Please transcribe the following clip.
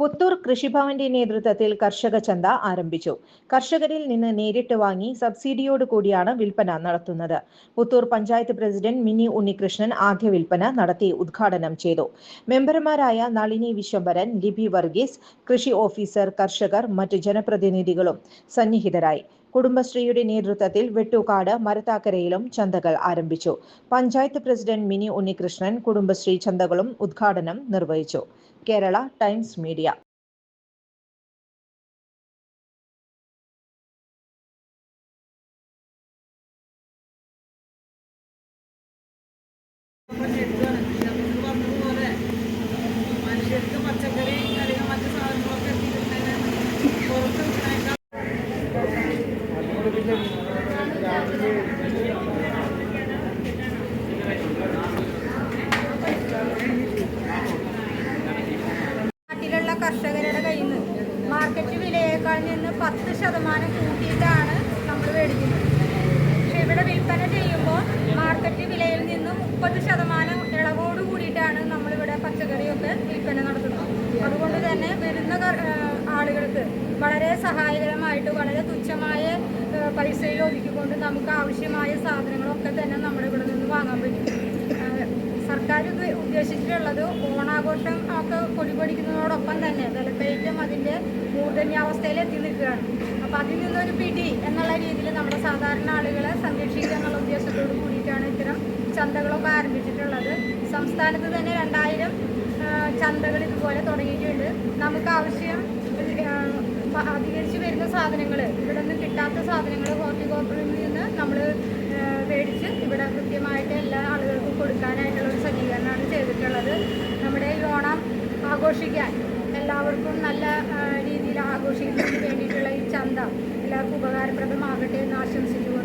പുത്തൂർ കൃഷിഭവന്റെ നേതൃത്വത്തിൽ കർഷക ചന്ത ആരംഭിച്ചു. കർഷകരിൽ നിന്ന് നേരിട്ട് വാങ്ങി സബ്സിഡിയോട് കൂടിയാണ് വിൽപ്പന നടത്തുന്നത്. പുത്തൂർ പഞ്ചായത്ത് പ്രസിഡന്റ് മിനി ഉണ്ണികൃഷ്ണൻ ആദ്യ വിൽപ്പന നടത്തി ഉദ്ഘാടനം ചെയ്തു. മെമ്പർമാരായ നളിനി വിശ്വംബരൻ ലിബി വർഗീസ് കൃഷി ഓഫീസർ കർഷകർ മറ്റ് ജനപ്രതിനിധികളും സന്നിഹിതരായി. കുടുംബശ്രീയുടെ നേതൃത്വത്തിൽ വെട്ടുകാട് മരത്താക്കരയിലും ചന്തകൾ ആരംഭിച്ചു. പഞ്ചായത്ത് പ്രസിഡന്റ് മിനി ഉണ്ണികൃഷ്ണൻ കുടുംബശ്രീ ചന്തകളും ഉദ്ഘാടനം നിർവഹിച്ചു. Kerala Times Media. പറഞ്ഞതുപോലെ വിലയേക്കാൾ നിന്ന് പത്ത് ശതമാനം കൂട്ടിയിട്ടാണ് നമ്മൾ മേടിക്കുന്നത്. പക്ഷെ ഇവിടെ വിൽപ്പന ചെയ്യുമ്പോൾ മാർക്കറ്റ് വിലയിൽ നിന്ന് മുപ്പത് ശതമാനം ഇളവോട് കൂടിയിട്ടാണ് നമ്മളിവിടെ പച്ചക്കറിയൊക്കെ വിൽപ്പന നടത്തുന്നത്. അതുകൊണ്ട് തന്നെ വരുന്ന ആളുകൾക്ക് വളരെ സഹായകരമായിട്ട് വളരെ തുച്ഛമായ പൈസയിൽ ഒതുക്കിക്കൊണ്ട് നമുക്ക് ആവശ്യമായ സാധനങ്ങളൊക്കെ തന്നെ നമ്മളിവിടെ ഇത് ഉദ്ദേശിച്ചിട്ടുള്ളത് ഓണാഘോഷം ഒക്കെ പൊടിപൊടിക്കുന്നതോടൊപ്പം തന്നെ വിലക്കയറ്റം അതിന്റെ മൂർധന്യാവസ്ഥയിൽ എത്തി നിൽക്കുകയാണ്. അപ്പം അതിൽ നിന്നൊരു പിടി എന്നുള്ള രീതിയിൽ നമ്മുടെ സാധാരണ ആളുകളെ സംരക്ഷിക്കുക എന്നുള്ള ഉദ്ദേശത്തോട് കൂടിയിട്ടാണ് ഇത്തരം ചന്തകളൊക്കെ ആരംഭിച്ചിട്ടുള്ളത്. സംസ്ഥാനത്ത് തന്നെ രണ്ടായിരം ചന്തകൾ ഇതുപോലെ തുടങ്ങിയിട്ടുണ്ട്. നമുക്ക് ആവശ്യം അധികരിച്ച് വരുന്ന സാധനങ്ങൾ ഇവിടെ നിന്ന് കിട്ടാത്ത സാധനങ്ങൾ ഹോർട്ടികോപ്പിൽ നിന്ന് നമ്മൾ മേടിച്ച് ഇവിടെ കൃത്യമായിട്ട് എല്ലാ കൊടുക്കാനായിട്ടുള്ള ഒരു സജ്ജീകരണമാണ് ചെയ്തിട്ടുള്ളത്. നമ്മുടെ ഈ ഓണം ആഘോഷിക്കാൻ എല്ലാവർക്കും നല്ല രീതിയിൽ ആഘോഷിക്കുന്നതിന് വേണ്ടിയിട്ടുള്ള ഈ ചന്ത എല്ലാവർക്കും ഉപകാരപ്രദമാകട്ടെ എന്ന് ആശംസിച്ചുകൊണ്ട്